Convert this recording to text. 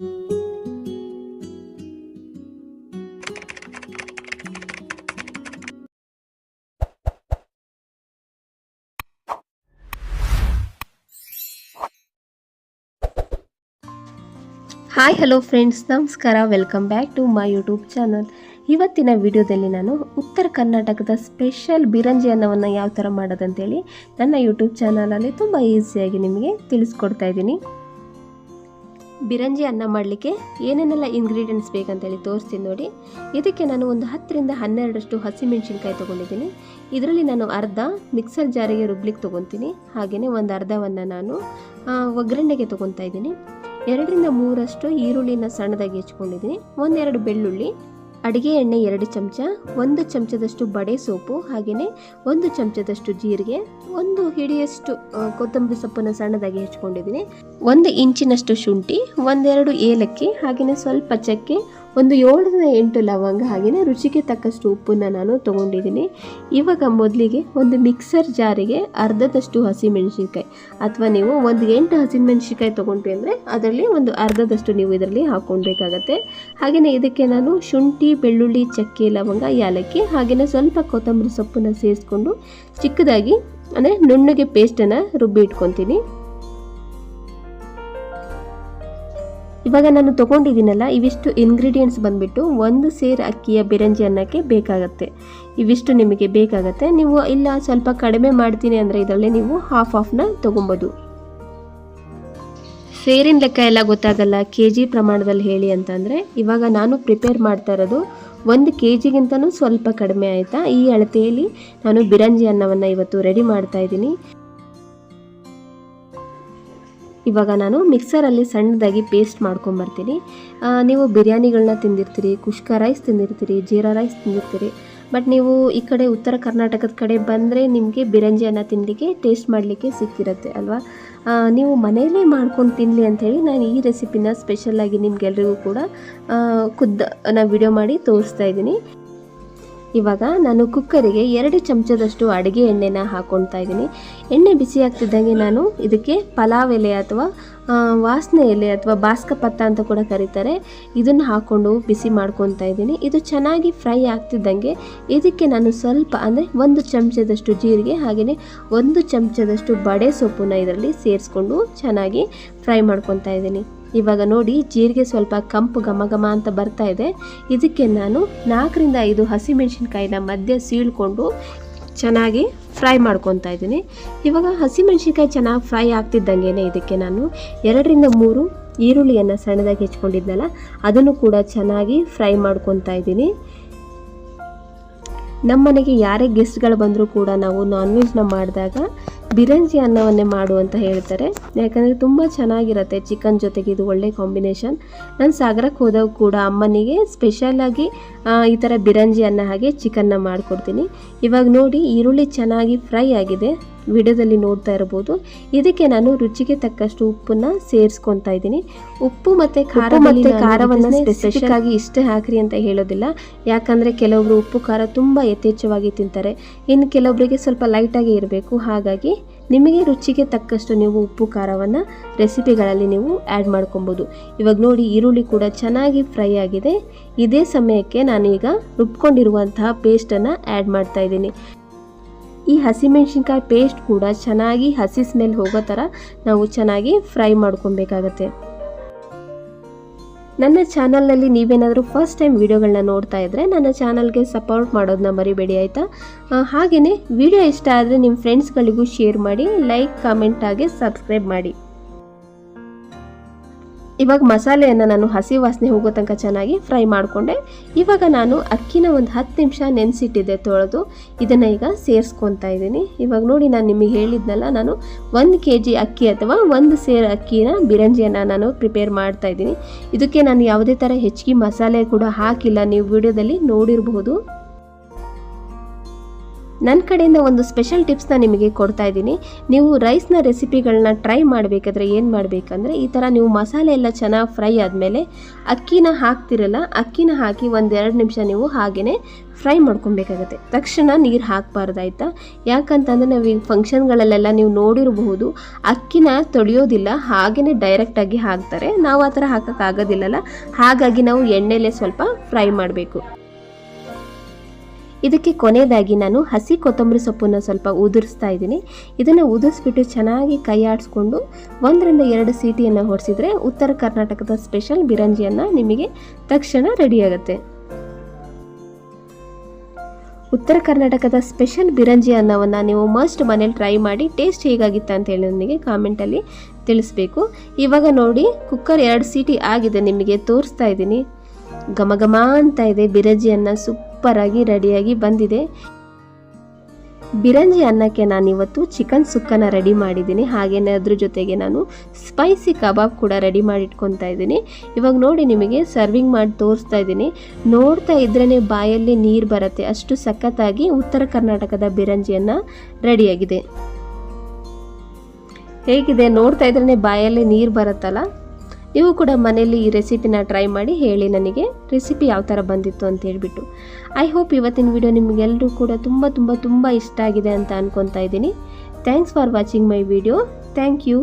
Hi hello friends ನಮಸ್ಕಾರ welcome back to my YouTube channel ಇವತ್ತಿನ ವಿಡಿಯೋದಲ್ಲಿ ನಾನು ಉತ್ತರ ಕರ್ನಾಟಕದ ಸ್ಪೆಷಲ್ ಬಿರಂಜಿ ಅನ್ನವನ್ನು ಯಾವ ಥರ ಮಾಡೋದಂತೇಳಿ ನನ್ನ ಯೂಟ್ಯೂಬ್ ಚಾನಲಲ್ಲಿ ತುಂಬ ಈಸಿಯಾಗಿ ನಿಮಗೆ ತಿಳಿಸ್ಕೊಡ್ತಾ ಇದ್ದೀನಿ. ಬಿರಂಜಿ ಅನ್ನ ಮಾಡಲಿಕ್ಕೆ ಏನೇನೆಲ್ಲ ಇಂಗ್ರೀಡಿಯೆಂಟ್ಸ್ ಬೇಕಂತೇಳಿ ತೋರಿಸ್ತೀನಿ ನೋಡಿ. ಇದಕ್ಕೆ ನಾನು ಒಂದು ಹತ್ತರಿಂದ ಹನ್ನೆರಡಷ್ಟು ಹಸಿಮೆಣಸಿನ್ಕಾಯಿ ತೊಗೊಂಡಿದ್ದೀನಿ. ಇದರಲ್ಲಿ ನಾನು ಅರ್ಧ ಮಿಕ್ಸರ್ ಜಾರಿಗೆ ರುಬ್ಲಿಕ್ಕೆ ತೊಗೊತೀನಿ. ಹಾಗೆಯೇ ಒಂದು ಅರ್ಧವನ್ನು ನಾನು ಒಗ್ಗರಣೆಗೆ ತೊಗೊತಾ ಇದ್ದೀನಿ. ಎರಡರಿಂದ ಮೂರಷ್ಟು ಈರುಳ್ಳಿನ ಸಣ್ಣದಾಗಿ ಹೆಚ್ಕೊಂಡಿದ್ದೀನಿ. ಒಂದೆರಡು ಬೆಳ್ಳುಳ್ಳಿ ಅಡುಗೆ ಎಣ್ಣೆ ಎರಡು ಚಮಚ, ಒಂದು ಚಮಚದಷ್ಟು ಬಡೆ ಸೋಪು, ಹಾಗೆಯೇ ಒಂದು ಚಮಚದಷ್ಟು ಜೀರಿಗೆ, ಒಂದು ಹಿಡಿಯಷ್ಟು ಕೊತ್ತಂಬರಿ ಸೊಪ್ಪನ್ನು ಸಣ್ಣದಾಗಿ ಹೆಚ್ಕೊಂಡಿದ್ದೀನಿ. ಒಂದು ಇಂಚಿನಷ್ಟು ಶುಂಠಿ, ಒಂದೆರಡು ಏಲಕ್ಕಿ, ಹಾಗೆಯೇ ಸ್ವಲ್ಪ ಚಕ್ಕೆ ಒಂದು ಏಳರಿಂದ ಎಂಟು ಲವಂಗ ಹಾಗೆಯೇ ರುಚಿಗೆ ತಕ್ಕಷ್ಟು ಉಪ್ಪನ್ನು ನಾನು ತೊಗೊಂಡಿದ್ದೀನಿ. ಇವಾಗ ಮೊದಲಿಗೆ ಒಂದು ಮಿಕ್ಸರ್ ಜಾರಿಗೆ ಅರ್ಧದಷ್ಟು ಹಸಿಮೆಣಸಿನ್ಕಾಯಿ ಅಥವಾ ನೀವು ಒಂದು ಎಂಟು ಹಸಿಮೆಣಸಿನ್ಕಾಯಿ ತೊಗೊಂಡ್ವಿ ಅಂದರೆ ಅದರಲ್ಲಿ ಒಂದು ಅರ್ಧದಷ್ಟು ನೀವು ಇದರಲ್ಲಿ ಹಾಕ್ಕೊಳ್ಬೇಕಾಗತ್ತೆ. ಹಾಗೆಯೇ ಇದಕ್ಕೆ ನಾನು ಶುಂಠಿ, ಬೆಳ್ಳುಳ್ಳಿ, ಚಕ್ಕೆ, ಲವಂಗ ಏಲಕ್ಕಿ ಹಾಗೆಯೇ ಸ್ವಲ್ಪ ಕೊತ್ತಂಬರಿ ಸೊಪ್ಪನ್ನು ಸೇರಿಸ್ಕೊಂಡು ಚಿಕ್ಕದಾಗಿ ಅಂದರೆ ನುಣ್ಣಗೆ ಪೇಸ್ಟನ್ನು ರುಬ್ಬಿ ಇಟ್ಕೊತೀನಿ ಇವಾಗ ನಾನು ತೊಗೊಂಡಿದ್ದೀನಲ್ಲ, ಇವಿಷ್ಟು ಇಂಗ್ರೀಡಿಯೆಂಟ್ಸ್ ಬಂದುಬಿಟ್ಟು ಒಂದು ಸೇರು ಅಕ್ಕಿಯ ಬಿರಂಜಿ ಅನ್ನಕ್ಕೆ ಬೇಕಾಗುತ್ತೆ. ಇವಿಷ್ಟು ನಿಮಗೆ ಬೇಕಾಗುತ್ತೆ. ನೀವು ಇಲ್ಲ ಸ್ವಲ್ಪ ಕಡಿಮೆ ಮಾಡ್ತೀನಿ ಅಂದರೆ ಇದರಲ್ಲಿ ನೀವು ಹಾಫ್ ಹಾಫ್ನ ತೊಗೊಬೋದು. ಸೇರಿನ ಲೆಕ್ಕ ಎಲ್ಲ ಗೊತ್ತಾಗಲ್ಲ ಕೆ ಜಿ ಪ್ರಮಾಣದಲ್ಲಿ ಹೇಳಿ ಅಂತಂದರೆ ಇವಾಗ ನಾನು ಪ್ರಿಪೇರ್ ಮಾಡ್ತಾ ಇರೋದು ಒಂದು ಕೆ ಜಿಗಿಂತನೂ ಸ್ವಲ್ಪ ಕಡಿಮೆ ಆಯಿತಾ? ಈ ಅಳತೆಯಲ್ಲಿ ನಾನು ಬಿರಂಜಿ ಅನ್ನವನ್ನು ಇವತ್ತು ರೆಡಿ ಮಾಡ್ತಾ ಇದ್ದೀನಿ. ಇವಾಗ ನಾನು ಮಿಕ್ಸರಲ್ಲಿ ಸಣ್ಣದಾಗಿ ಪೇಸ್ಟ್ ಮಾಡ್ಕೊಂಬರ್ತೀನಿ ನೀವು ಬಿರಿಯಾನಿಗಳನ್ನ ತಿಂದಿರ್ತೀರಿ, ಕುಷ್ಕ ರೈಸ್ ತಿಂದಿರ್ತೀರಿ, ಜೀರಾ ರೈಸ್ ತಿಂದಿರ್ತೀರಿ. ಬಟ್ ನೀವು ಈ ಕಡೆ ಉತ್ತರ ಕರ್ನಾಟಕದ ಕಡೆ ಬಂದರೆ ನಿಮಗೆ ಬಿರಂಜಿಯನ್ನು ತಿನ್ನಲಿಕ್ಕೆ ಟೇಸ್ಟ್ ಮಾಡಲಿಕ್ಕೆ ಸಿಕ್ಕಿರುತ್ತೆ, ಅಲ್ವಾ? ನೀವು ಮನೆಯಲ್ಲೇ ಮಾಡ್ಕೊಂಡು ತಿನ್ನಲಿ ಅಂಥೇಳಿ ನಾನು ಈ ರೆಸಿಪಿನ ಸ್ಪೆಷಲಾಗಿ ನಿಮ್ಗೆಲ್ರಿಗೂ ಕೂಡ ಖುದ್ದು ನಾನು ವಿಡಿಯೋ ಮಾಡಿ ತೋರಿಸ್ತಾ ಇದ್ದೀನಿ. ಇವಾಗ ನಾನು ಕುಕ್ಕರಿಗೆ ಎರಡು ಚಮಚದಷ್ಟು ಅಡುಗೆ ಎಣ್ಣೆನ ಹಾಕ್ಕೊಳ್ತಾ ಇದ್ದೀನಿ. ಎಣ್ಣೆ ಬಿಸಿ ಆಗ್ತಿದ್ದಂಗೆ ನಾನು ಇದಕ್ಕೆ ಪಲಾವ್ ಎಲೆ ಅಥವಾ ವಾಸನೆ ಎಲೆ ಅಥವಾ ಬಾಸ್ಕ ಪತ್ತ ಅಂತ ಕೂಡ ಕರೀತಾರೆ. ಇದನ್ನು ಹಾಕ್ಕೊಂಡು ಬಿಸಿ ಮಾಡ್ಕೊತಾ ಇದ್ದೀನಿ. ಇದು ಚೆನ್ನಾಗಿ ಫ್ರೈ ಆಗ್ತಿದ್ದಂಗೆ ಇದಕ್ಕೆ ನಾನು ಸ್ವಲ್ಪ ಅಂದರೆ ಒಂದು ಚಮಚದಷ್ಟು ಜೀರಿಗೆ ಹಾಗೆಯೇ ಒಂದು ಚಮಚದಷ್ಟು ಬಡೆ ಸೊಪ್ಪನ್ನ ಇದರಲ್ಲಿ ಸೇರಿಸ್ಕೊಂಡು ಚೆನ್ನಾಗಿ ಫ್ರೈ ಮಾಡ್ಕೊತಾ ಇದ್ದೀನಿ. ಇವಾಗ ನೋಡಿ, ಜೀರಿಗೆ ಸ್ವಲ್ಪ ಕಂಪು ಘಮ ಘಮ ಅಂತ ಬರ್ತಾ ಇದೆ. ಇದಕ್ಕೆ ನಾನು ನಾಲ್ಕರಿಂದ ಐದು ಹಸಿಮೆಣಸಿನ್ಕಾಯಿನ ಮಧ್ಯೆ ಸೀಳ್ಕೊಂಡು ಚೆನ್ನಾಗಿ ಫ್ರೈ ಮಾಡ್ಕೊತಾ ಇದ್ದೀನಿ. ಇವಾಗ ಹಸಿಮೆಣಸಿನ್ಕಾಯಿ ಚೆನ್ನಾಗಿ ಫ್ರೈ ಆಗ್ತಿದ್ದಂಗೆ ಇದಕ್ಕೆ ನಾನು ಎರಡರಿಂದ ಮೂರು ಈರುಳ್ಳಿಯನ್ನು ಸಣ್ಣದಾಗಿ ಹೆಚ್ಕೊಂಡಿದ್ನಲ್ಲ, ಅದನ್ನು ಕೂಡ ಚೆನ್ನಾಗಿ ಫ್ರೈ ಮಾಡ್ಕೊತಾ ಇದ್ದೀನಿ. ನಮ್ಮ ಮನೆಗೆ ಯಾರೇ ಗೆಸ್ಟ್ಗಳು ಬಂದರೂ ಕೂಡ ನಾವು ನಾನ್ ವೆಜ್ನ ಮಾಡಿದಾಗ ಬಿರಂಜಿ ಅನ್ನವನ್ನೇ ಮಾಡು ಅಂತ ಹೇಳ್ತಾರೆ. ಯಾಕಂದರೆ ತುಂಬ ಚೆನ್ನಾಗಿರುತ್ತೆ ಚಿಕನ್ ಜೊತೆಗೆ ಇದು ಒಳ್ಳೆ ಕಾಂಬಿನೇಷನ್. ನಾನು ಸಾಗರಕ್ಕೆ ಹೋದಾಗ ಕೂಡ ಅಮ್ಮನಿಗೆ ಸ್ಪೆಷಲಾಗಿ ಈ ಥರ ಬಿರಂಜಿ ಅನ್ನ ಹಾಗೆ ಚಿಕನ್ನ ಮಾಡಿಕೊಡ್ತೀನಿ. ಇವಾಗ ನೋಡಿ ಈರುಳ್ಳಿ ಚೆನ್ನಾಗಿ ಫ್ರೈ ಆಗಿದೆ. ವಿಡಿಯೋದಲ್ಲಿ ನೋಡ್ತಾ ಇರ್ಬೋದು ಇದಕ್ಕೆ ನಾನು ರುಚಿಗೆ ತಕ್ಕಷ್ಟು ಉಪ್ಪನ್ನ ಸೇರಿಸ್ಕೊತಾ ಇದ್ದೀನಿ. ಉಪ್ಪು ಮತ್ತು ಖಾರ ಮತ್ತು ಖಾರವನ್ನು ಸ್ಪೆಸಿಫಿಕ್ ಆಗಿ ಇಷ್ಟೇ ಹಾಕ್ರಿ ಅಂತ ಹೇಳೋದಿಲ್ಲ. ಯಾಕಂದರೆ ಕೆಲವೊಬ್ರು ಉಪ್ಪು ಖಾರ ತುಂಬ ಯಥೇಚ್ಛವಾಗಿ ತಿಂತಾರೆ. ಇನ್ನು ಕೆಲವೊಬ್ಬರಿಗೆ ಸ್ವಲ್ಪ ಲೈಟಾಗಿ ಇರಬೇಕು. ಹಾಗಾಗಿ ನಿಮಗೆ ರುಚಿಗೆ ತಕ್ಕಷ್ಟು ನೀವು ಉಪ್ಪು ಖಾರವನ್ನು ರೆಸಿಪಿಗಳಲ್ಲಿ ನೀವು ಆ್ಯಡ್ ಮಾಡ್ಕೊಬೋದು. ಇವಾಗ ನೋಡಿ ಈರುಳ್ಳಿ ಕೂಡ ಚೆನ್ನಾಗಿ ಫ್ರೈ ಆಗಿದೆ. ಇದೇ ಸಮಯಕ್ಕೆ ನಾನೀಗ ರುಬ್ಕೊಂಡಿರುವಂತಹ ಪೇಸ್ಟನ್ನು ಆ್ಯಡ್ ಮಾಡ್ತಾ ಇದ್ದೀನಿ. ಈ ಹಸಿಮೆಣಸಿನ್ಕಾಯಿ ಪೇಸ್ಟ್ ಕೂಡ ಚೆನ್ನಾಗಿ ಹಸಿ ಸ್ಮೆಲ್ ಹೋಗೋ ಥರ ನಾವು ಚೆನ್ನಾಗಿ ಫ್ರೈ ಮಾಡ್ಕೊಬೇಕಾಗತ್ತೆ. ನನ್ನ ಚಾನಲ್ನಲ್ಲಿ ನೀವೇನಾದರೂ ಫಸ್ಟ್ ಟೈಮ್ ವೀಡಿಯೋಗಳನ್ನ ನೋಡ್ತಾ ಇದ್ದರೆ ನನ್ನ ಚಾನಲ್ಗೆ ಸಪೋರ್ಟ್ ಮಾಡೋದನ್ನ ಮರಿಬೇಡಿ ಆಯಿತಾ? ಹಾಗೆಯೇ ವಿಡಿಯೋ ಇಷ್ಟ ಆದರೆ ನಿಮ್ಮ ಫ್ರೆಂಡ್ಸ್ಗಳಿಗೂ ಶೇರ್ ಮಾಡಿ ಲೈಕ್ ಕಾಮೆಂಟ್ ಆಗಿ ಸಬ್ಸ್ಕ್ರೈಬ್ ಮಾಡಿ. ಇವಾಗ ಮಸಾಲೆಯನ್ನು ನಾನು ಹಸಿ ವಾಸನೆ ಹೋಗೋ ತನಕ ಚೆನ್ನಾಗಿ ಫ್ರೈ ಮಾಡಿಕೊಂಡೆ. ಇವಾಗ ನಾನು ಅಕ್ಕಿನ ಒಂದು ಹತ್ತು ನಿಮಿಷ ನೆನೆಸಿಟ್ಟಿದ್ದೆ ತೊಳೆದು. ಇದನ್ನು ಈಗ ಸೇರಿಸ್ಕೊತಾ ಇದ್ದೀನಿ. ಇವಾಗ ನೋಡಿ ನಾನು ನಿಮಗೆ ಹೇಳಿದ್ನಲ್ಲ, ನಾನು ಒಂದು ಕೆ ಜಿ ಅಕ್ಕಿ ಅಥವಾ ಒಂದು ಸೇರ್ ಅಕ್ಕಿನ ಬಿರಂಜಿಯನ್ನು ನಾನು ಪ್ರಿಪೇರ್ ಮಾಡ್ತಾ ಇದ್ದೀನಿ. ಇದಕ್ಕೆ ನಾನು ಯಾವುದೇ ಥರ ಹೆಚ್ಚಿಗೆ ಮಸಾಲೆ ಕೂಡ ಹಾಕಿಲ್ಲ. ನೀವು ವಿಡಿಯೋದಲ್ಲಿ ನೋಡಿರಬಹುದು. ನನ್ನ ಕಡೆಯಿಂದ ಒಂದು ಸ್ಪೆಷಲ್ ಟಿಪ್ಸ್ನ ನಿಮಗೆ ಕೊಡ್ತಾ ಇದ್ದೀನಿ. ನೀವು ರೈಸ್ನ ರೆಸಿಪಿಗಳನ್ನ ಟ್ರೈ ಮಾಡಬೇಕಾದ್ರೆ ಏನು ಮಾಡಬೇಕಂದ್ರೆ, ಈ ಥರ ನೀವು ಮಸಾಲೆ ಎಲ್ಲ ಚೆನ್ನಾಗಿ ಫ್ರೈ ಆದಮೇಲೆ ಅಕ್ಕಿನ ಹಾಕ್ತಿರಲ್ಲ, ಅಕ್ಕಿನ ಹಾಕಿ ಒಂದೆರಡು ನಿಮಿಷ ನೀವು ಹಾಗೆಯೇ ಫ್ರೈ ಮಾಡ್ಕೊಬೇಕಾಗತ್ತೆ. ತಕ್ಷಣ ನೀರು ಹಾಕಬಾರ್ದಾಯ್ತಾ ಯಾಕಂತಂದರೆ ನಾವು ಈಗ ಫಂಕ್ಷನ್ಗಳಲ್ಲೆಲ್ಲ ನೀವು ನೋಡಿರಬಹುದು, ಅಕ್ಕಿನ ತೊಳೆಯೋದಿಲ್ಲ ಹಾಗೆಯೇ ಡೈರೆಕ್ಟಾಗಿ ಹಾಕ್ತಾರೆ. ನಾವು ಆ ಥರ ಹಾಕೋಕ್ಕಾಗೋದಿಲ್ಲಲ್ಲ ಹಾಗಾಗಿ ನಾವು ಎಣ್ಣೆಲೆ ಸ್ವಲ್ಪ ಫ್ರೈ ಮಾಡಬೇಕು. ಇದಕ್ಕೆ ಕೊನೆಯದಾಗಿ ನಾನು ಹಸಿ ಕೊತ್ತಂಬರಿ ಸೊಪ್ಪನ್ನು ಸ್ವಲ್ಪ ಉದುರಿಸ್ತಾ ಇದ್ದೀನಿ. ಇದನ್ನು ಉದುರಿಸ್ಬಿಟ್ಟು ಚೆನ್ನಾಗಿ ಕೈ ಆಡಿಸ್ಕೊಂಡು ಒಂದರಿಂದ ಎರಡು ಸೀಟಿಯನ್ನು ಹೊಡೆಸಿದ್ರೆ ಉತ್ತರ ಕರ್ನಾಟಕದ ಸ್ಪೆಷಲ್ ಬಿರಂಜಿಯನ್ನು ನಿಮಗೆ ತಕ್ಷಣ ರೆಡಿಯಾಗುತ್ತೆ. ಉತ್ತರ ಕರ್ನಾಟಕದ ಸ್ಪೆಷಲ್ ಬಿರಂಜಿ ಅನ್ನವನ್ನು ನೀವು ಮಸ್ಟ್ ಮನೇಲಿ ಟ್ರೈ ಮಾಡಿ, ಟೇಸ್ಟ್ ಹೇಗಾಗಿತ್ತು ಅಂತ ಹೇಳಿ ನನಗೆ ಕಾಮೆಂಟಲ್ಲಿ ತಿಳಿಸ್ಬೇಕು. ಇವಾಗ ನೋಡಿ, ಕುಕ್ಕರ್ ಎರಡು ಸೀಟಿ ಆಗಿದೆ, ನಿಮಗೆ ತೋರಿಸ್ತಾ ಇದ್ದೀನಿ. ಘಮ ಘಮ ಅಂತ ಇದೆ ಬಿರಂಜಿ ಅನ್ನ ಸೂಪರಾಗಿ ರೆಡಿಯಾಗಿ ಬಂದಿದೆ. ಬಿರಂಜಿ ಅನ್ನಕ್ಕೆ ನಾನಿವತ್ತು ಚಿಕನ್ ಸುಕ್ಕನ ರೆಡಿ ಮಾಡಿದ್ದೀನಿ. ಹಾಗೆಯೇ ಅದ್ರ ಜೊತೆಗೆ ನಾನು ಸ್ಪೈಸಿ ಕಬಾಬ್ ಕೂಡ ರೆಡಿ ಮಾಡಿ ಇಟ್ಕೊತಾ ಇದ್ದೀನಿ. ಇವಾಗ ನೋಡಿ ನಿಮಗೆ ಸರ್ವಿಂಗ್ ಮಾಡಿ ತೋರಿಸ್ತಾ ಇದ್ದೀನಿ. ನೋಡ್ತಾ ಇದ್ರೇ ಬಾಯಲ್ಲಿ ನೀರು ಬರುತ್ತೆ. ಅಷ್ಟು ಸಖತ್ತಾಗಿ ಉತ್ತರ ಕರ್ನಾಟಕದ ಬಿರಂಜಿಯನ್ನು ರೆಡಿಯಾಗಿದೆ. ಹೇಗಿದೆ? ನೋಡ್ತಾ ಇದ್ರೇ ಬಾಯಲ್ಲಿ ನೀರು ಬರುತ್ತಲ್ಲ? ನೀವು ಕೂಡ ಮನೆಯಲ್ಲಿ ಈ ರೆಸಿಪಿನ ಟ್ರೈ ಮಾಡಿ ಹೇಳಿ ನನಗೆ ರೆಸಿಪಿ ಯಾವ ಥರ ಬಂದಿತ್ತು ಅಂತ ಹೇಳಿಬಿಟ್ಟು. ಐ ಹೋಪ್ ಇವತ್ತಿನ ವಿಡಿಯೋ ನಿಮಗೆಲ್ಲರೂ ಕೂಡ ತುಂಬ ತುಂಬ ತುಂಬ ಇಷ್ಟ ಆಗಿದೆ ಅಂತ ಅನ್ಕೊತಾ ಇದ್ದೀನಿ. Thanks for watching my video thank you